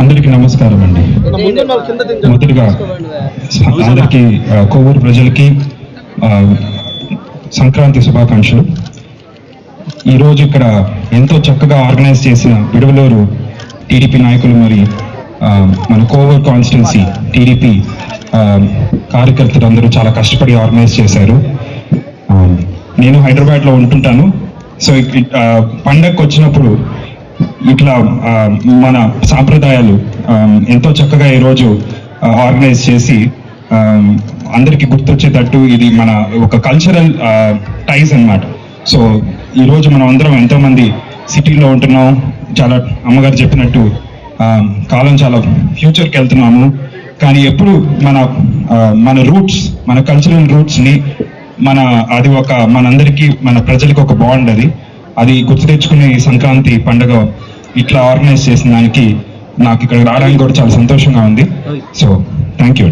అందరికీ నమస్కారం అండి. మొదటిగా అందరికీ కోవూరు ప్రజలకి సంక్రాంతి శుభాకాంక్షలు. ఈరోజు ఇక్కడ ఎంతో చక్కగా ఆర్గనైజ్ చేసిన విడవలూరు టీడీపీ నాయకులు మరి మన కోవూరు కాన్స్టిట్యున్సీ టీడీపీ కార్యకర్తలు అందరూ చాలా కష్టపడి ఆర్గనైజ్ చేశారు. నేను హైదరాబాద్లో ఉంటుంటాను. సో పండగకు వచ్చినప్పుడు ఇట్లా మన సాంప్రదాయాలు ఎంతో చక్కగా ఈరోజు ఆర్గనైజ్ చేసి అందరికీ గుర్తొచ్చేటట్టు ఇది మన ఒక కల్చరల్ టైస్ అన్నమాట. సో ఈరోజు మనం అందరం ఎంతోమంది సిటీలో ఉంటున్నాం చాలా అమ్మగారు చెప్పినట్టు కాలం చాలా ఫ్యూచర్కి వెళ్తున్నాము కానీ ఎప్పుడు మన మన రూట్స్ మన కల్చరల్ రూట్స్ని మన అది ఒక మనందరికీ మన ప్రజలకు ఒక బాండ్ అది. అది గుర్తు తెచ్చుకునే సంక్రాంతి పండుగ ఇట్లా ఆర్గనైజ్ చేసిన దానికి నాకు ఇక్కడ రావడానికి కూడా చాలా సంతోషంగా ఉంది. So thank you